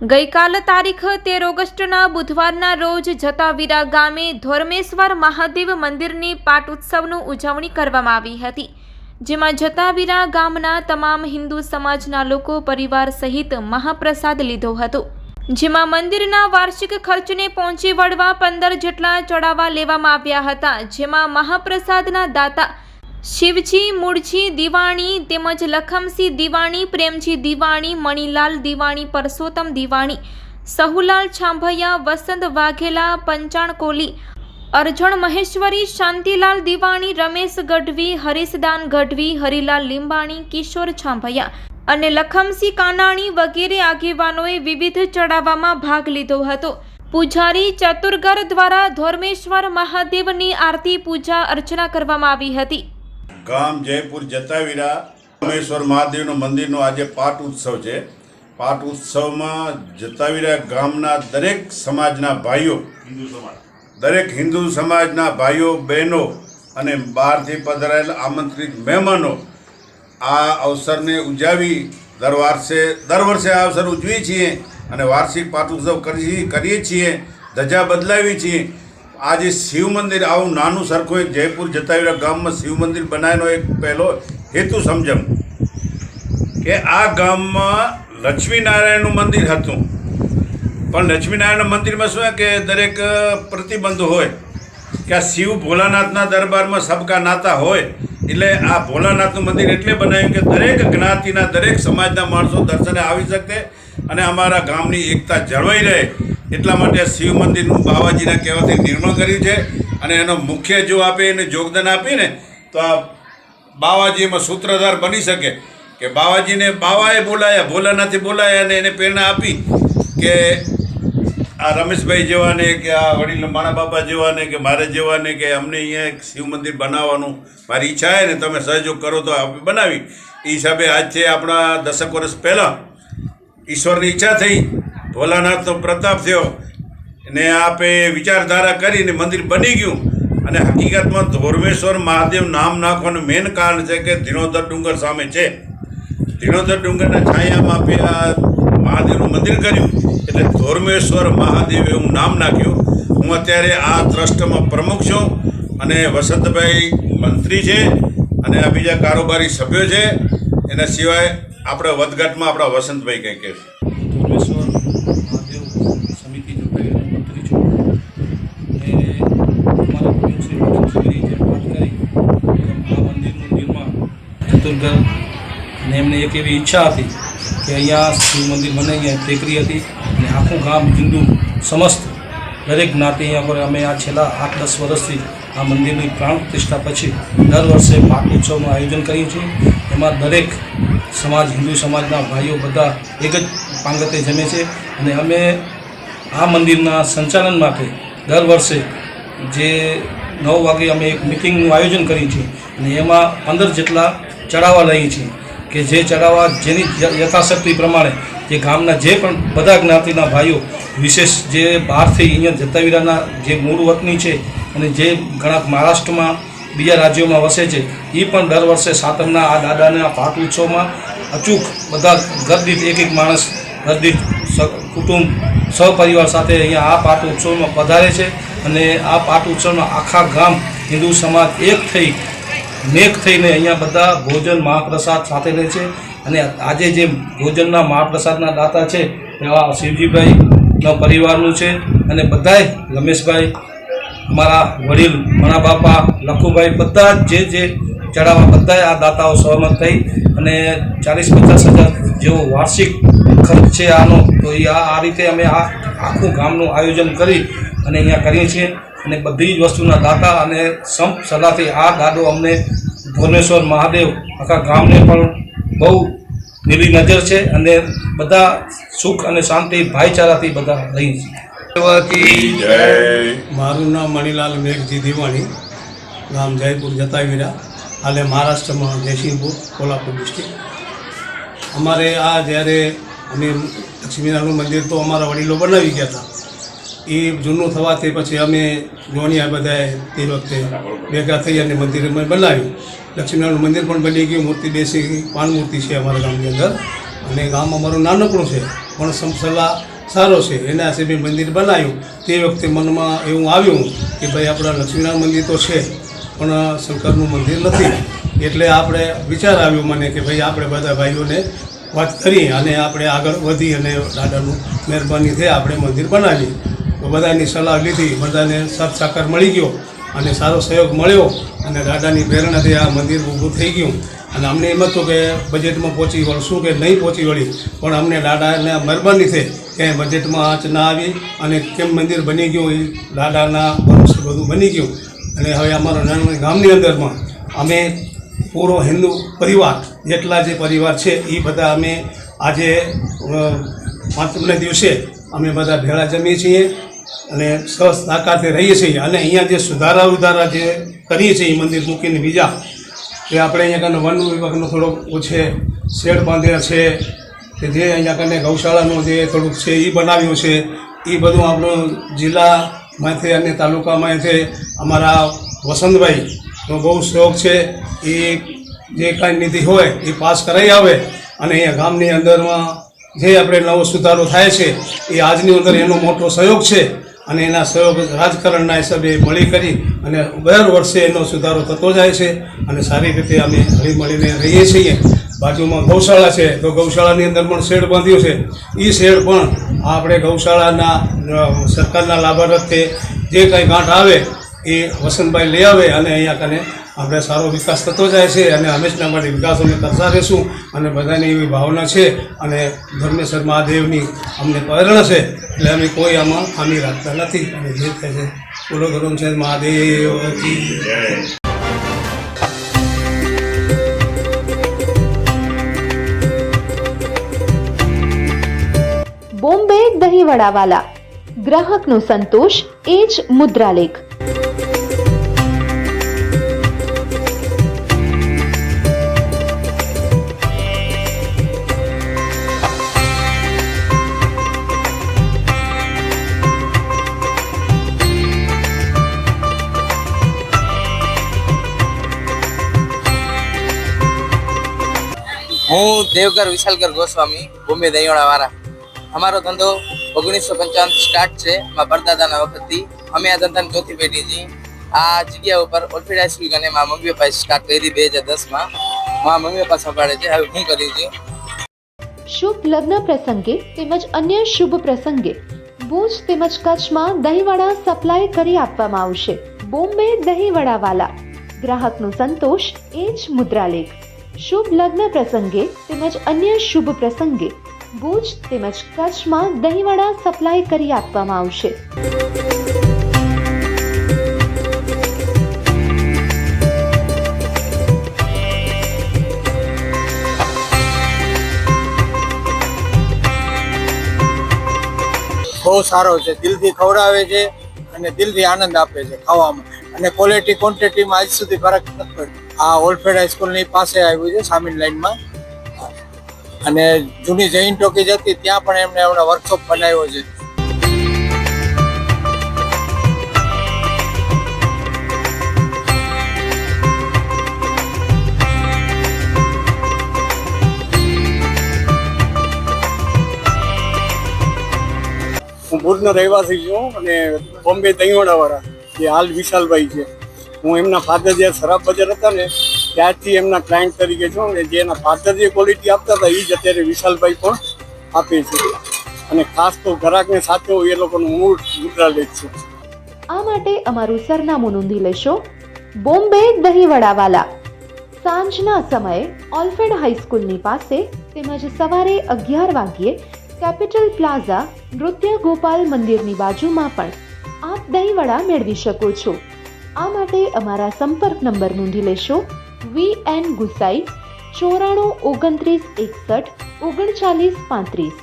ગઈકાલ તારીખ તેર ઓગસ્ટના બુધવારના રોજ જતાવીરા ગામે ધોરમેશ્વર મહાદેવ મંદિરની પાટ ઉત્સવનું ઉજવણી કરવામાં આવી હતી, જેમાં જતાવીરા ગામના તમામ હિન્દુ સમાજના લોકો, પરિવાર સહિત મહાપ્રસાદ લીધો હતો, જેમાં મંદિરના વાર્ષિક ખર્ચને પહોંચી વળવા પંદર જેટલા ચડાવવા લેવામાં આવ્યા હતા, જેમાં મહાપ્રસાદના દાતા શિવજી, મૂળજી, દિવાણી તેમજ લખમસિંહ દિવાણી, પ્રેમજી, દિવાણી, મણિલાલ, દિવાણી, પરસોત્તમ દિવાણી, સહુલાલ છાંભૈયા, વસંત વાઘેલા, પંચાણ કોલી, અર્જણ મહેશ્વરી, શાંતિલાલ દિવાણી, રમેશ ગઢવી, હરીશદાન ગઢવી, હરિલાલ લીંબાણી, કિશોર છાંભૈયા અને લખમસિંહ કાનાણી વગેરે આગેવાનોએ વિવિધ ચડાવવામાં ભાગ લીધો હતો. પૂજારી ચતુર્ગર દ્વારા ધોરમેશ્વર મહાદેવની આરતી પૂજા અર્ચના કરવામાં આવી હતી. ગામ જયપુર જતાવીરા રામેશ્વર મહાદેવનું મંદિરનો આજે પાટ ઉત્સવ છે. પાટ ઉત્સવમાં જતાવીરા ગામના દરેક સમાજના ભાઈઓ દરેક હિન્દુ સમાજના ભાઈઓ બહેનો અને બહારથી પધરાયેલા આમંત્રિત મહેમાનો આ અવસરને ઉજાવી દર વર્ષે દર વર્ષે આ અવસર ઉજવીએ છીએ અને વાર્ષિક પાટ ઉત્સવ કરી કરીએ છીએ ધજા બદલાવી છીએ. આજે શિવ મંદિર આવું નાનું સરખું એક જયપુર જતાવીરા ગામમાં શિવ મંદિર બનાવવાનો એક પહેલો હેતુ સમજમ કે આ ગામમાં લક્ષ્મીનારાયણનું મંદિર હતું. પણ લક્ષ્મીનારાયણ મંદિરમાં શું કે દરેક પ્રતિબંધ હોય કે આ શિવ ભોલાનાથના દરબારમાં સબકા નાતા હોય, એટલે આ ભોલાનાથનું મંદિર એટલે બનાવ્યું કે દરેક જ્ઞાતિના દરેક સમાજના માણસો દર્શને આવી શકે અને અમારા ગામની એકતા જળવાઈ રહે. એટલા માટે શિવ મંદિરનું બાવાજીના કહેવાથી નિર્માણ કર્યું છે અને એનો મુખ્ય જો આપે એને યોગદાન આપીને તો આ બાવાજી એમાં સૂત્રધાર બની શકે કે બાવાજીને બાવાએ બોલાયા, ભોલાનાથી બોલાયા અને એને પ્રેરણા આપી કે આ રમેશભાઈ જેવાને કે આ વડીલ માણા બાપા જેવાને કે મારે જેવાને કે અમને અહીંયા એક શિવ મંદિર બનાવવાનું મારી ઈચ્છા છે ને તમે સહયોગ કરો તો આપણે બનાવી. એ હિસાબે આજથી આપણા દસેક વર્ષ પહેલાં ઈશ્વરની ઈચ્છા થઈ ભોલાનાથનો પ્રતાપ થયો. ને આપે વિચારધારા કરીને મંદિર બની ગયું. અને હકીકતમાં ધોરમેશ્વર મહાદેવ નામ નાખવાનું મેન કારણ છે કે ધીણોધર ડુંગર સામે છે. ધીણોધર ડુંગરના છાયામાં આપે આ મહાદેવનું મંદિર કર્યું. એટલે ધોરમેશ્વર મહાદેવ એવું નામ નાખ્યું. હું અત્યારે આ ટ્રસ્ટમાં પ્રમુખ છું અને વસંતભાઈ મંત્રી છે અને આ બીજા કારોબારી સભ્યો છે. એના સિવાય આપણે વધઘાટમાં આપણા વસંતભાઈ કંઈ કહેશું. ધોરમેશ્વર મહાદેવ સમિતિ જોડાયેલો મંત્રી છું અને અમારા પૂજ્યશ્રી વચનશ્રી જે વાત કરી કે આ મંદિરનું નિર્માણ ચતુર્ગર અને એમને એક એવી ઈચ્છા હતી કે અહીંયા શિવ મંદિર બને અહીંયા ટેકરી હતી અને આખું ગામ હિન્દુ સમસ્ત દરેક જ્ઞાતિ અહીંયા પર અમે આ છેલ્લા આઠ દસ વર્ષથી આ મંદિરની પ્રાણ પ્રતિષ્ઠા પછી દર વર્ષે પાટ ઉત્સવનું આયોજન કર્યું છે એમાં દરેક સમાજ, હિન્દુ સમાજના ભાઈઓ બધા એક જ પાંગતે જમે છે અને અમે આ મંદિરના સંચાલન માટે દર વર્ષે જે નવ વાગે અમે એક મિટિંગનું આયોજન કર્યું છે અને એમાં પંદર જેટલા ચડાવવા લઈએ છીએ કે જે ચડાવવા જેની યથાશક્તિ પ્રમાણે જે ગામના જે પણ બધા જ્ઞાતિના ભાઈઓ, વિશેષ જે બહારથી અહીંયા જતાવીરાના જે મૂળ વતની છે અને જે ઘણા મહારાષ્ટ્રમાં બીજા રાજ્યોમાં વસે છે એ પણ દર વર્ષે સાતમના આ દાદાના પાઠ ઉત્સવમાં અચૂક બધા ગરદીત એક એક માણસ, ગરદીત કુટુંબ, સહપરિવાર સાથે અહીંયા આ પાઠ ઉત્સવમાં પધારે છે અને આ પાઠ ઉત્સવમાં આખા ગામ હિન્દુ સમાજ એક થઈ નેક થઈને અહીંયા બધા ભોજન મહાપ્રસાદ સાથે લે છે. અને આજે જે ભોજનના મહાપ્રસાદના દાતા છે, એવા શિવજીભાઈનો પરિવારનું છે. અને બધાય રમેશભાઈ, અમારા વડીલ મણા બાપા, લખુભાઈ, બધા જ જે ચડાવવા બધાય આ દાતાઓ સહમત થઈ. અને ચાલીસ પચાસ હજાર જેવો વાર્ષિક ખર્ચ છે આનો. તો એ આ રીતે અમે આ આખું ગામનું આયોજન કરી અને અહીંયા કરીએ છીએ. અને બધી જ વસ્તુના દાતા અને સંપ સલાહથી આ દાદો અમને ભુવનેશ્વર મહાદેવ આખા ગામને પણ બહુ નીલી નજર છે અને બધા સુખ અને શાંતિ ભાઈચારાથી બધા રહી છે. જય મારું નામ મણિલાલ મેઘજી દિવાણી ગામ જયપુર જતાવીરા. હાલે મહારાષ્ટ્રમાં જયસિંહપુર કોલ્હાપુર ડિસ્ટ્રિક્ટ અમારે આ જ્યારે અમે લક્ષ્મીનારાયણનું મંદિર તો અમારા વડીલો બનાવી ગયા હતા. એ જૂનું થવાથી પછી અમે જોણિયા બધાએ તે વખતે ભેગા થઈ અને મંદિર અમે બનાવ્યું. લક્ષ્મીનારાયણ મંદિર પણ બની ગયું. મૂર્તિ બેસી પાન મૂર્તિ છે અમારા ગામની અંદર. અને ગામ અમારું નાનકડું છે. પણ સમસલા સારો છે. એના હિસાબે મંદિર બનાવ્યું. તે વખતે મનમાં એવું આવ્યું કે ભાઈ આપણા લક્ષ્મીનારાયણ મંદિર તો છે, પણ શંકરનું મંદિર નથી. એટલે આપણે વિચાર આવ્યો મને કે ભાઈ આપણે બધા ભાઈઓને વાત કરી અને આપણે આગળ વધી અને દાદાનું મહેરબાનીથી આપણે મંદિર બનાવીએ. બધાની સલાહ લીધી, બધાને સાથ સાકાર મળી ગયો અને સારો સહયોગ મળ્યો અને દાદાની પ્રેરણાથી આ મંદિર ઊભું થઈ ગયું. અને અમને એમ હતું કે બજેટમાં પહોંચી વળશું કે નહીં પહોંચી વળી, પણ અમને દાદાને મહેરબાની છે કે બજેટમાં આંચ ના આવી અને કેમ મંદિર બની ગયું, એ દાદાના વંશ બધું બની ગયું. અને હવે અમારા નાના ગામની અંદરમાં અમે પૂરો હિન્દુ પરિવાર, જેટલા જે પરિવાર છે એ બધા અમે આજે પાંચમને દિવસે અમે બધા ભેળા જમીએ છીએ. અને સરસ તાકાતે રહીએ છીએ અને અહીંયા જે સુધારા ઉધારા જે કરીએ છીએ એ મંદિર મૂકીને બીજા તે આપણે અહીંયા કને વન વિભાગનો થોડોક ઓછે શેડ બાંધ્યા છે, કે જે અહીંયા કને ગૌશાળાનું જે થોડુંક છે એ બનાવ્યું છે, એ બધું આપણું જિલ્લામાંથી અને તાલુકામાંથી અમારા વસંતભાઈનો બહુ શોખ છે, એ જે કાંઈ નીતિ હોય એ પાસ કરાવી આવે અને અહીંયા ગામની અંદરમાં જે આપણે નવો સુધારો થાય છે, એ આજની અંદર એનો મોટો સહયોગ છે અને એના સહયોગ રાજકારણના હિસાબે મળી કરી અને દર વર્ષે એનો સુધારો થતો જાય છે અને સારી રીતે અમે હળી મળીને રહીએ છીએ. બાજુમાં ગૌશાળા છે, તો ગૌશાળાની અંદર પણ શેડ બાંધ્યું છે. એ શેડ પણ આપણે ગૌશાળાના સરકારના લાભાર્થે જે કાંઈ ગાંઠ આવે એ વસંતભાઈ લઈ આવે અને અહીંયા કને આપણે સારો વિકાસ થતો જાય છે અને હંમેશના માટે વિકાસ અમે કરતા રહીશું અને બધાની એવી ભાવના છે અને ધર્મેશ્વર મહાદેવની અમને પ્રેરણા છે એટલે અમે કોઈ આમાં ખામી રાખતા નથી અને જે થાય છે બોલો ગરમ છે મહાદેવ બોમ્બે દહીં દહીંવડાવાલા. ગ્રાહકનો સંતોષ એ જ મુદ્રાલેખ. હું દેવગર વિશાલગર ગોસ્વામી બોમ્બે દહીંવાળા વાળા અમારો ધંધો ઓગણીસો પંચાવન સ્ટાર્ટ છે મારા પરદાદાના વખતથી અમે આ ધંધાની ચોથી પેઢી છીએ. આ જગ્યા ઉપર ઓલ્ફિડ હાઈસ્કૂલ અને મારા મમ્મી પપ્પાએ સ્ટાર્ટ કરી બે હજાર દસમાં. મારા મમ્મી પપ્પા સંભાળે છે, હવે હું કરી છું શુભ લગ્ન પ્રસંગે તેમજ અન્ય શુભ પ્રસંગે ભુજ તેમજ કચ્છમાં દહીંવડા સપ્લાય કરી આપવામાં આવશે. બોમ્બે દહીંવડાવાલા. ગ્રાહકનો સંતોષ એ જ મુદ્રાલેખ. શુભ લગ્ન પ્રસંગે તેમજ અન્ય શુભ પ્રસંગે ભુજ તેમજ કચ્છમાં દહીંવડા સપ્લાય કરી આપવામાં આવશે. બહુ સારો છે. દિલથી ખવડાવે છે અને દિલથી આનંદ આપે છે ખાવામાં. અને ક્વોલિટી ક્વોન્ટિટીમાં આજ સુધી ફરક નથી આ ઓલ્ફેડ હાઈસ્કૂલની પાસે આવ્યું છે સામીન લાઈનમાં. અને જૂની જૈન ટોકીજ હતી, ત્યાં પણ એમને એમણે વર્કશોપ બનાવ્યો છે. હું ભુજનો રહેવાસી છું અને બોમ્બે તૈયોડાવાળા જે હાલ વિશાલભાઈ છે. હું એમના ફાધર જ્યારે શરાબ બજાર હતા ને ત્યારથી એમના ક્લાયન્ટ તરીકે છું અને જે એના ફાધર જે ક્વોલિટી આપતા હતા એ જ અત્યારે વિશાલભાઈ પણ આપે છે. અને ખાસ તો ગ્રાહકને હોય એ લોકોનું મૂળ મુદ્રાલેખ છે. આ માટે અમારું સરનામું નોંધી લેશો. બોમ્બે દહીંવડાવાલા. સાંજના સમયે ઓલ્ફેડ હાઈસ્કૂલની પાસે તેમજ સવારે અગિયાર વાગ્યે કેપિટલ પ્લાઝા નૃત્ય ગોપાલ મંદિરની બાજુમાં પણ આપ દહીંવડા મેળવી શકો છો. આ માટે અમારા સંપર્ક નંબર નોંધી લેશો. વી એન ગુસાઈ, ચોરાણું ઓગણત્રીસ એકસઠ, ઓગણચાલીસ પાંત્રીસ.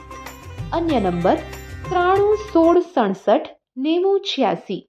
અન્ય નંબર ત્રાણું સોળ સડસઠ, નેવું છ્યાસી.